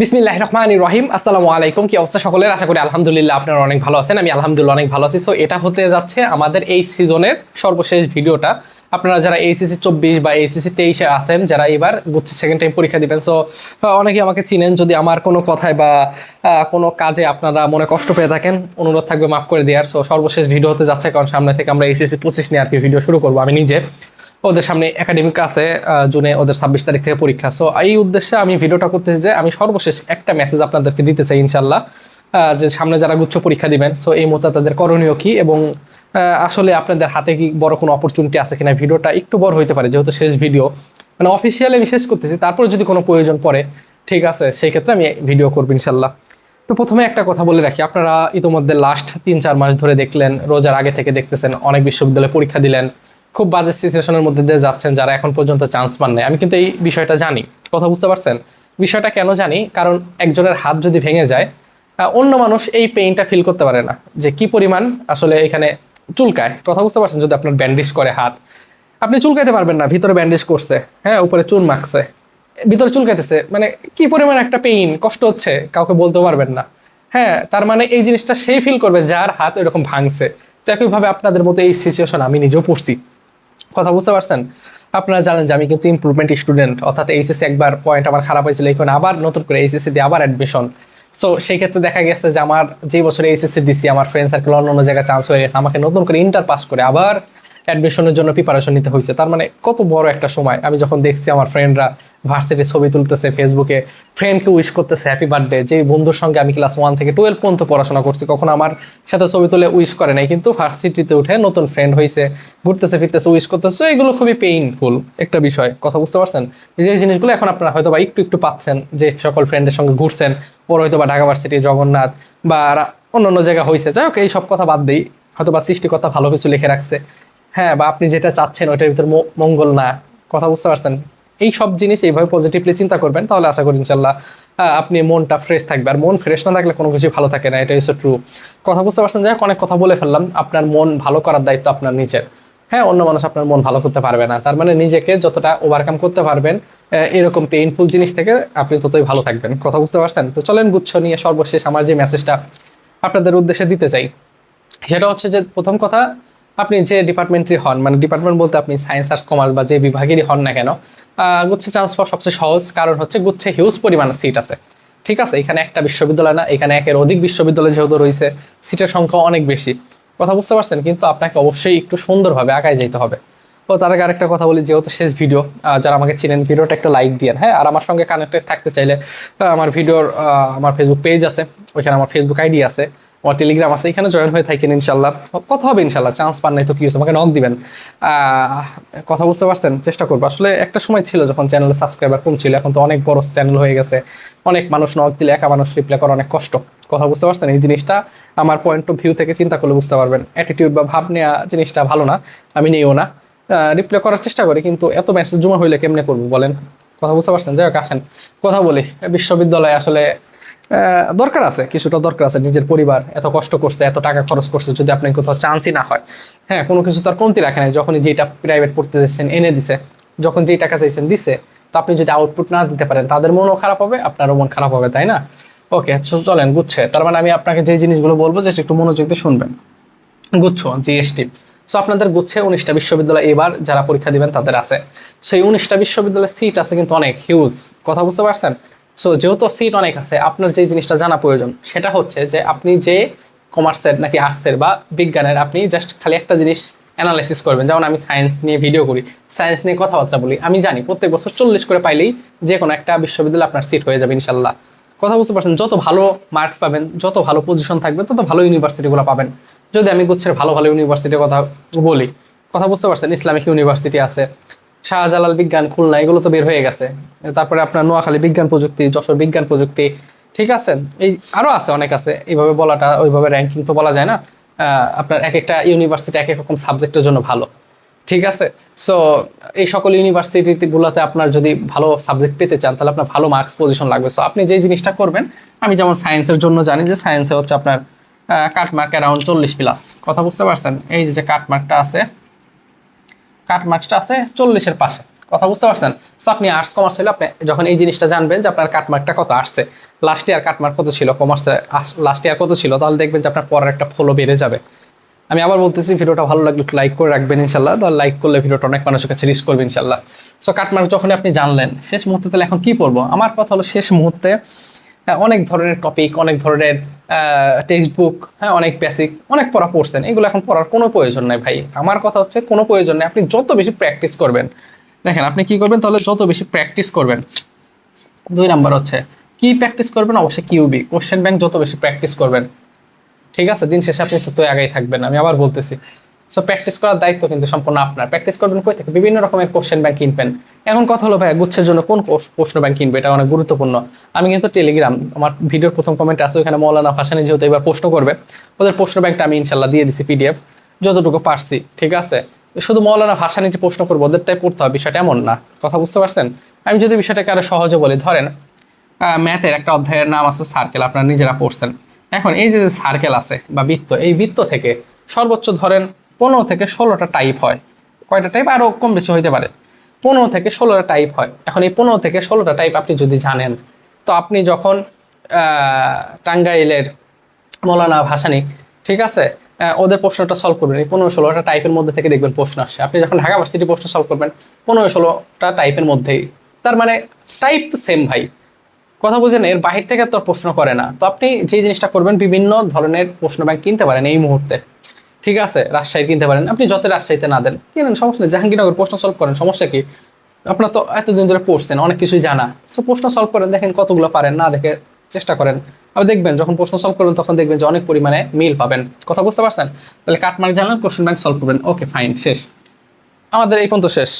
বিসমিল্লাহ রহমান রহিম, আসসালামু আলাইকুম। কি অবস্থা সকলের? আশা করি আলহামদুলিল্লাহ আপনারা অনেক ভালো আছেন, আমি আলহামদুলিল্লাহ অনেক ভালো আছি। সো এটা হতে যাচ্ছে আমাদের এই সিজনের সর্বশেষ ভিডিওটা আপনারা যারা এইচএসসি চব্বিশ বা এইচএসসি তেইশে আছেন, যারা এবার গুচ্ছে সেকেন্ড টাইম পরীক্ষা দিবেন সো অনেকেই আমাকে চিনেন। যদি আমার কোনো কথায় বা কোনো কাজে আপনারা মনে কষ্ট পেয়ে থাকেন, অনুরোধ থাকবে মাফ করে দেওয়ার। সো সর্বশেষ ভিডিও হতে যাচ্ছে, কারণ সামনে থেকে আমরা এইচএসসি পঁচিশ নিয়ে আর কি ভিডিও শুরু করব, আমি নিজে। ওদের সামনে একাডেমিক আছে জুনে ওদের ছাব্বিশ তারিখ থেকে পরীক্ষা। সো এই উদ্দেশ্যে আমি ভিডিওটা করতেছি যে আমি সর্বশেষ একটা মেসেজ আপনাদেরকে দিতে চাই ইনশাল্লাহ যে সামনে যারা গুচ্ছ পরীক্ষা দিবেন সো এই মুহূর্তে তাদের করণীয় কি এবং আসলে আপনাদের হাতে কি বড় কোনো অপরচুনিটি আছে কিনা? ভিডিওটা একটু বড় হইতে পারে, যেহেতু শেষ ভিডিও মানে অফিসিয়ালি আমি শেষ করতেছি, তারপরে যদি কোনো প্রয়োজন পড়ে, ঠিক আছে, সেই ক্ষেত্রে আমি ভিডিও করব ইনশাল্লাহ তো প্রথমে একটা কথা বলে রাখি, আপনারা ইতোমধ্যে লাস্ট তিন চার মাস ধরে দেখলেন, রোজার আগে থেকে দেখতেছেন, অনেক বিশ্ববিদ্যালয়ে পরীক্ষা দিলেন খুব বাজে সিচুয়েশনের মধ্যে দিয়ে যাচ্ছেন যারা এখন পর্যন্ত চান্স পান নাই আমি কিন্তু এই বিষয়টা জানি। কথা বুঝতে পারছেন? বিষয়টা কেন জানি? কারণ একজনের হাত যদি ভেঙে যায় অন্য মানুষ এই পেইনটা ফিল করতে পারে না। যে কি পরিমাণ আসলে এখানে চুলকায়। কথা বুঝতে পারছেন? যদি আপনার ব্যান্ডেজ করে হাত। আপনি চুলকাইতে পারবেন না, ভিতরে ব্যান্ডেজ করছে হ্যাঁ উপরে চুন মাখছে। ভিতরে চুলকাইতেছে মানে কি পরিমাণ একটা পেইন কষ্ট হচ্ছে, কাউকে বলতেও পারবেন না। হ্যাঁ তার মানে এই জিনিসটা সেই ফিল করবে, যার হাত এরকম ভাঙছে। তো একইভাবে আপনাদের মতো এই সিচুয়েশন আমি নিজেও পড়ছি। কথা বুঝতে পারছেন? আপনারা জানেন যে আমি কিন্তু ইম্প্রুভমেন্ট স্টুডেন্ট অর্থাৎ এইচএসসি একবার পয়েন্ট আমার খারাপ হয়েছিল, এখন আবার নতুন করে এইচএসসি দিয়ে আবার অ্যাডমিশন সো সেই ক্ষেত্রে দেখা গেছে যে আমার যে বছরে এইচএসসি দিছি, আমার ফ্রেন্ড সার্কেল অন্য অন্য জায়গায় চান্স হয়ে গেছে, আমাকে নতুন করে ইন্টার পাস করে আবার অ্যাডমিশনের জন্য প্রিপারেশন নিতে হয়েছে তার মানে কত বড় একটা সময়। আমি যখন দেখছি আমার ফ্রেন্ডরা ভার্সিটির ছবি তুলতেছে ফেসবুকে ফ্রেন্ডকে উইশ করতেছে হ্যাপি বার্থডে যে বন্ধুর সঙ্গে আমি ক্লাস ওয়ান থেকে টুয়েলভ পর্যন্ত পড়াশোনা করছি, কখনো আমার সাথে ছবি তুলে উইশ করে নাই। কিন্তু ভার্সিটিতে উঠে নতুন ফ্রেন্ড হয়েছে ঘুরতেছে, ফিরতেছে উইশ করতেছে। এগুলো খুবই পেইনফুল একটা বিষয়। কথা বুঝতে পারছেন? যে জিনিসগুলো এখন আপনারা হয়তো বা একটু একটু পাচ্ছেন, যে সকল ফ্রেন্ডের সঙ্গে ঘুরছেন, ওর হয়তো বা ঢাকা ভার্সিটি জগন্নাথ বা অন্য অন্য জায়গা হয়েছে যাই হোক এই সব কথা বাদ দিই। হয়তো বা সৃষ্টিকর্তা ভালো কিছু লিখে রাখছে। হ্যাঁ বা আপনি যেটা চাচ্ছেন ওইটার ভিতর মঙ্গল না, কথা বুঝতে পারছেন? এই সব জিনিস এইভাবে পজিটিভলি চিন্তা করবেন, তাহলে আশা করি ইনশাল্লাহ আপনি মনটা ফ্রেশ থাকবে। আর মন ফ্রেশ না থাকলে কোনো কিছু ভালো থাকে না এটা হচ্ছে ট্রু কথা বুঝতে পারছেন? যাই অনেক কথা বলে ফেললাম। আপনার মন ভালো করার দায়িত্ব আপনার নিজের। হ্যাঁ অন্য মানুষ আপনার মন ভালো করতে পারবে না। তার মানে নিজেকে যতটা ওভারকাম করতে পারবেন এরকম পেইনফুল জিনিস থেকে আপনি ততই ভালো থাকবেন। কথা বুঝতে পারছেন? তো চলেন গুচ্ছ নিয়ে সর্বশেষ আমার যে মেসেজটা আপনাদের উদ্দেশ্যে দিতে চাই। সেটা হচ্ছে যে প্রথম কথা আপনি যে ডিপার্টমেন্টেরই হন মানে ডিপার্টমেন্ট বলতে আপনি সায়েন্স, আর্টস, কমার্স বা যে বিভাগেরই হন না কেন গুচ্ছে চান্স পাওয়া সবচেয়ে সহজ কারণ হচ্ছে গুচ্ছে হিউজ পরিমাণ সিট আছে। ঠিক আছে? এখানে একটা বিশ্ববিদ্যালয় না, এখানে একের অধিক বিশ্ববিদ্যালয় যেহেতু রয়েছে সিটের সংখ্যা অনেক বেশি। কথা বুঝতে পারছেন? কিন্তু আপনাকে অবশ্যই একটু সুন্দরভাবে আগায় যেতে হবে। তো তার আগে আরেকটা কথা বলি, যেহেতু শেষ ভিডিও যারা আমাকে চিনেন, ভিডিওটা একটা লাইক দিয়েন হ্যাঁ? আর আমার সঙ্গে কানেক্টেড থাকতে চাইলে আমার ভিডিওর আমার ফেসবুক পেজ আছে, ওইখানে আমার ফেসবুক আইডি আছে। আমার টেলিগ্রাম আছে, এখানে জয়েন হয়ে থাকেন ইনশাল্লাহ। কথা হবে ইনশাল্লাহ চান্স পান নাই তো কি আমাকে নক দিবেন। কথা বুঝতে পারছেন? চেষ্টা করব। আসলে একটা সময় ছিল যখন চ্যানেলে সাবস্ক্রাইবার কম ছিল, এখন তো অনেক বড় চ্যানেল হয়ে গেছে। অনেক মানুষ নক দিলে একা মানুষ রিপ্লাই করা অনেক কষ্ট। কথা বুঝতে পারছেন? এই জিনিসটা আমার পয়েন্ট অফ ভিউ থেকে চিন্তা করলে বুঝতে পারবেন। অ্যাটিটিউড বা ভাব নেওয়া জিনিসটা ভালো না, আমি নিও না। রিপ্লাই করার চেষ্টা করি, কিন্তু এত মেসেজ জমা হইলে কেমনে করব বলেন? কথা বুঝতে পারছেন? যাই হোক, আসেন। কথা বলি। বিশ্ববিদ্যালয়ে আসলে দরকার আছে, কিছুটা দরকার আছে নিজের পরিবার, এত কষ্ট করছে, এত টাকা খরচ করছে, যদি আপনি কোথাও চান্সই না হয়। হ্যাঁ কোনো কিছু তার কমতি রাখে নাই, যখনই যেটা প্রাইভেট পড়তে চাইছেন, এনে দিছে, যখন যেই টাকা চাইছেন, দিছে, তো আপনি যদি আউটপুট না দিতে পারেন, তাদের মনও খারাপ হবে, আপনারও মন খারাপ হবে, তাই না? ওকে চলেন বুঝছে তার মানে আমি আপনাকে যে জিনিসগুলো বলব যেটা একটু মনোযোগ দিয়ে শুনবেন। গুচ্ছ জিএসটি সো আপনাদের গুচ্ছে উনিশটা বিশ্ববিদ্যালয় এবার যারা পরীক্ষা দিবেন, তাদের আছে। সেই উনিশটা বিশ্ববিদ্যালয়ের সিট আছে কিন্তু অনেক হিউজ কথা বুঝতে পারছেন? সো যেহেতু সিট অনেক আছে, আপনার যে জিনিসটা জানা প্রয়োজন, সেটা হচ্ছে যে আপনি যে কমার্সের নাকি আর্টসের বা বিজ্ঞানের, আপনি জাস্ট খালি একটা জিনিস অ্যানালাইসিস করবেন। যেমন আমি সায়েন্স নিয়ে ভিডিও করি সায়েন্স নিয়ে কথাবার্তা বলি। আমি জানি প্রত্যেক বছর চল্লিশ করে পাইলেই যে কোনো একটা বিশ্ববিদ্যালয়ে আপনার সিট হয়ে যাবে ইনশাল্লাহ কথা বুঝতে পারছেন? যত ভালো মার্কস পাবেন, যত ভালো পজিশন থাকবে, তত ভালো ইউনিভার্সিটিগুলো পাবেন। যদি আমি গুচ্ছের ভালো ভালো ইউনিভার্সিটির কথা বলি, কথা বুঝতে পারছেন? ইসলামিক ইউনিভার্সিটি আছে। শাহজালাল বিজ্ঞান, খুলনা, এগুলো তো বের হয়ে গেছে। তারপরে আপনার নোয়াখালী বিজ্ঞান প্রযুক্তি, যশোর বিজ্ঞান প্রযুক্তি, ঠিক আছে? এই আরও আছে, অনেক আছে। এইভাবে বলাটা, ওইভাবে র্যাঙ্কিং তো বলা যায় না। আপনার এক একটা ইউনিভার্সিটি এক এক রকম সাবজেক্টের জন্য ভালো, ঠিক আছে? সো এই সকল ইউনিভার্সিটিগুলোতে আপনার যদি ভালো সাবজেক্ট পেতে চান, তাহলে আপনার ভালো মার্কস পজিশন লাগবে। সো আপনি যেই জিনিসটা করবেন, আমি যেমন সায়েন্সের জন্য জানি যে সায়েন্সে হচ্ছে আপনার কাট মার্ক অ্যারাউন্ড চল্লিশ প্লাস কথা বুঝতে পারছেন? এই যে কাট মার্কটা আছে কাট মার্কসটা আছে চল্লিশের পাশে। কথা বুঝতে পারছেন? সো আপনি আর্টস কমার্স হলে আপনি যখন এই জিনিসটা জানবেন যে আপনার কাটমার্কটা কত আসছে লাস্ট ইয়ার কাটমার্ক কত ছিল কমার্সে লাস্ট ইয়ার কত ছিল, তাহলে দেখবেন যে আপনার পরের একটা ফলো বেড়ে যাবে। আমি আবার বলতেছি, ভিডিওটা ভালো লাগলে একটু লাইক করে রাখবেন ইনশাল্লাহ তাহলে লাইক করলে ভিডিওটা অনেক মানুষের কাছে রিচ করবে ইনশাল্লাহ সো কাটমার্ক যখন আপনি জানলেন, শেষ মুহূর্তে তাহলে এখন কি পড়ব? আমার কথা হলো শেষ মুহূর্তে অনেক ধরনের টপিক অনেক ধরনের টেক্সট বুক হ্যাঁ অনেক বেসিক অনেক পড়া পড়ছেন, এগুলো এখন পড়ার কোনো প্রয়োজন নাই ভাই। আমার কথা হচ্ছে কোনো প্রয়োজন নেই, আপনি যত বেশি প্র্যাকটিস করবেন, দেখেন আপনি কি করবেন, তাহলে যত বেশি প্র্যাকটিস করবেন, দুই নাম্বার হচ্ছে, কি প্র্যাকটিস করবেন, অবশ্যই কিউবি কোশ্চেন ব্যাংক যত বেশি প্র্যাকটিস করবেন, ঠিক আছে? দিন শেষে আপনি তত আগেই থাকবেন, আমি আবার বলতেছি। সো প্র্যাকটিস করার দায়িত্ব কিন্তু সম্পূর্ণ আপনার। প্র্যাকটিস করবেন কই থেকে? বিভিন্ন রকমের কোশ্চেন ব্যাংক কিনবেন। এখন কথা হলো ভাই গুচ্ছের জন্য কোন প্রশ্ন ব্যাংক কিনবে? এটা অনেক গুরুত্বপূর্ণ। আমি কিন্তু টেলিগ্রাম আমার ভিডিওর প্রথম কমেন্ট আছে, ওখানে মৌলানা ভাসানি যেহেতু এবার প্রশ্ন করবে, ওদের প্রশ্ন ব্যাংকটা আমি ইনশাল্লাহ দিয়ে দিছি পিডিএফ যতটুকু পারছি, ঠিক আছে? শুধু মৌলানা ভাসানি যে প্রশ্ন করব, ওদেরটাই পড়তে হবে, বিষয়টা এমন না। কথা বুঝতে পারছেন? আমি যদি বিষয়টাকে আরও সহজে বলি, ধরেন ম্যাথের একটা অধ্যায়ের নাম আছে সার্কেল আপনারা নিজেরা পড়ছেন। এখন এই যে সার্কেল আছে, বা বৃত্ত, এই বৃত্ত থেকে সর্বোচ্চ ধরেন পনেরো থেকে ষোলোটা টাইপ হয়। কয়টা টাইপ আরও কম বেশি হইতে পারে। পনেরো থেকে ষোলোটা টাইপ হয়। এখন এই পনেরো থেকে ষোলোটা টাইপ আপনি যদি জানেন, তো আপনি যখন টাঙ্গাইলের মৌলানা ভাসানি, ঠিক আছে? ওদের প্রশ্নটা সলভ করবেন। এই পনেরো ষোলোটা টাইপের মধ্যে থেকে দেখবেন প্রশ্ন আসে। আপনি যখন ঢাকা ভার্সিটি প্রশ্ন সলভ করবেন, পনেরো ষোলোটা টাইপের মধ্যেই। তার মানে টাইপ তো সেম ভাই। কথা বুঝেন, এর বাহির থেকে তো প্রশ্ন করে না। তো আপনি যে জিনিসটা করবেন, বিভিন্ন ধরনের প্রশ্ন ব্যাংক কিনতে পারেন এই মুহূর্তে। ঠিক আছে, রাজশাহী কিনতে পারেন। আপনি যত রাজশাহীতে না দেন, কিনেন, সমস্যা নেই। জাহাঙ্গীরনগর প্রশ্ন সলভ করেন, সমস্যা কি? আপনার তো এতদিন ধরে পড়ছেন, অনেক কিছুই জানা। সো প্রশ্ন সলভ করেন, দেখেন কতগুলো পারেন, না দেখে চেষ্টা করেন। আবার দেখবেন, যখন প্রশ্ন সলভ করবেন, তখন দেখবেন যে অনেক পরিমাণে মিল পাবেন। কথা বুঝতে পারছেন? তাহলে কাটমার্ক জানলেন কোশ্চেন ব্যাংক সলভ করবেন। ওকে ফাইন শেষ। আমাদের এই পর্যন্ত শেষ।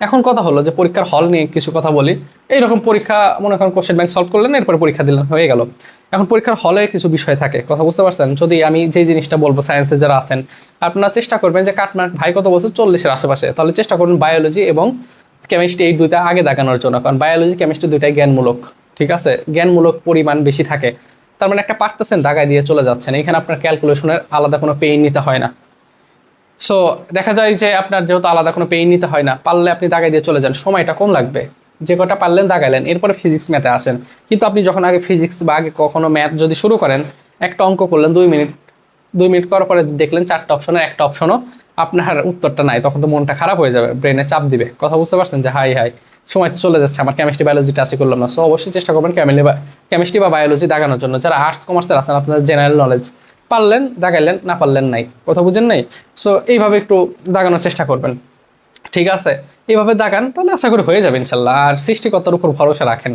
এখন কথা হলো যে পরীক্ষার হল নিয়ে কিছু কথা বলি। এইরকম পরীক্ষা, মনে করেন কোশ্চেন ব্যাংক সলভ করলেন, এরপরে পরীক্ষা দিলেন, হয়ে গেল। এখন পরীক্ষার হলে কিছু বিষয় থাকে। কথা বুঝতে পারছেন? যদি আমি যে জিনিসটা বলব সায়েন্সে যারা আছেন, আপনারা চেষ্টা করবেন যে কাটমার্ক ভাই কত বলছে চল্লিশের আশেপাশে? তাহলে চেষ্টা করবেন বায়োলজি এবং কেমিস্ট্রি এই দুইটা আগে দেখানোর জন্য। কারণ বায়োলজি কেমিস্ট্রি দুইটাই জ্ঞানমূলক, ঠিক আছে? জ্ঞানমূলক পরিমাণ বেশি থাকে। তার মানে একটা পারতেছেন, দাগায় দিয়ে চলে যাচ্ছেন। এখানে আপনার ক্যালকুলেশনের আলাদা কোনো পেইন নিতে হয় না। সো দেখা যায় যে আপনার যেহেতু আলাদা কোনো পেইন নিতে হয় না, পারলে আপনি দাগাই দিয়ে চলে যান। সময়টা কম লাগবে। যে কটা পারলেন দাগাইলেন এরপরে ফিজিক্স ম্যাথে আসেন। কিন্তু আপনি যখন আগে ফিজিক্স বা আগে কখনো ম্যাথ যদি শুরু করেন, একটা অঙ্ক করলেন দুই মিনিট দুই মিনিট করার পরে দেখলেন চারটা অপশনের একটা অপশনও আপনার উত্তরটা নাই। তখন তো মনটা খারাপ হয়ে যাবে ব্রেনে চাপ দিবে। কথা বুঝতে পারছেন যে, হাই হাই সময় তো চলে যাচ্ছে, আমার কেমিস্ট্রি বায়োলজি টাচই করলাম না। সো অবশ্যই চেষ্টা করবেন কেমিলি বা কেমিস্ট্রি বা বায়োলজি দাগানোর জন্য। যারা আর্টস কমার্সের আছেন, আপনাদের জেনারেল নলেজ পারলেন দাগাইলেন না পারলেন নাই, কথা বুঝেন নাই? সো এইভাবে একটু দাগানোর চেষ্টা করবেন। ঠিক আছে? এইভাবে দাগান, তাহলে আশা করি হয়ে যাবে ইনশাল্লাহ। আর সৃষ্টিকর্তার উপর ভরসা রাখেন।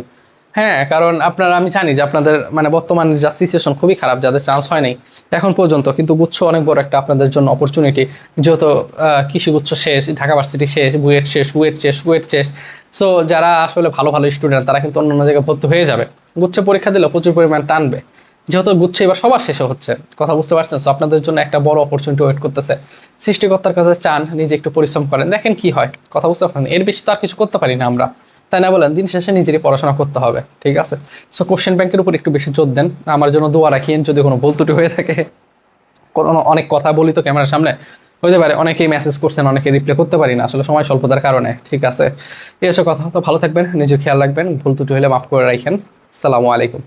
হ্যাঁ কারণ আপনারা, আমি জানি যে আপনাদের মানে বর্তমান যা সিচুয়েশন খুবই খারাপ, যাদের চান্স হয় নাই এখন পর্যন্ত, কিন্তু গুচ্ছ অনেক বড় একটা আপনাদের জন্য অপরচুনিটি যেহেতু কৃষি গুচ্ছ শেষ, ঢাকা ভার্সিটি শেষ, বুয়েট শেষ বুয়েট শেষ বুয়েট শেষ। সো যারা আসলে ভালো ভালো স্টুডেন্ট তারা কিন্তু অন্য জায়গায় ভর্তি হয়ে যাবে। গুচ্ছে পরীক্ষা দিলে প্রচুর পরিমাণ টানবে। যেহেতু গুচ্ছে এবার সবার শেষে হচ্ছে, কথা বুঝতে পারছেন? সো আপনাদের জন্য একটা বড় অপরচুনিটি ওয়েট করতেছে। সৃষ্টিকর্তার কাছে চান, নিজে একটু পরিশ্রম করেন। দেখেন কি হয়, কথা বুঝতে পারছেন? এর বেশি তো আর কিছু করতে পারি না আমরা। তাই না বলেন, দিন শেষে নিজেরই পড়াশোনা করতে হবে, ঠিক আছে? সো কোশ্চেন ব্যাংকের উপর একটু বেশি জোর দেন। আমার জন্য দোয়া রাখিয়েন যদি কোনো ভুল ত্রুটি হয়ে থাকে। কোনো অনেক কথা বলি তো ক্যামেরার সামনে। হতে পারে, অনেকেই মেসেজ করছেন অনেকে রিপ্লাই করতে পারি না। আসলে সময় স্বল্পতার কারণে, ঠিক আছে? হচ্ছে কথা। তো ভালো থাকবেন, নিজের খেয়াল রাখবেন, ভুল ত্রুটি হলে মাফ করে রাখেন। সালামু আলাইকুম।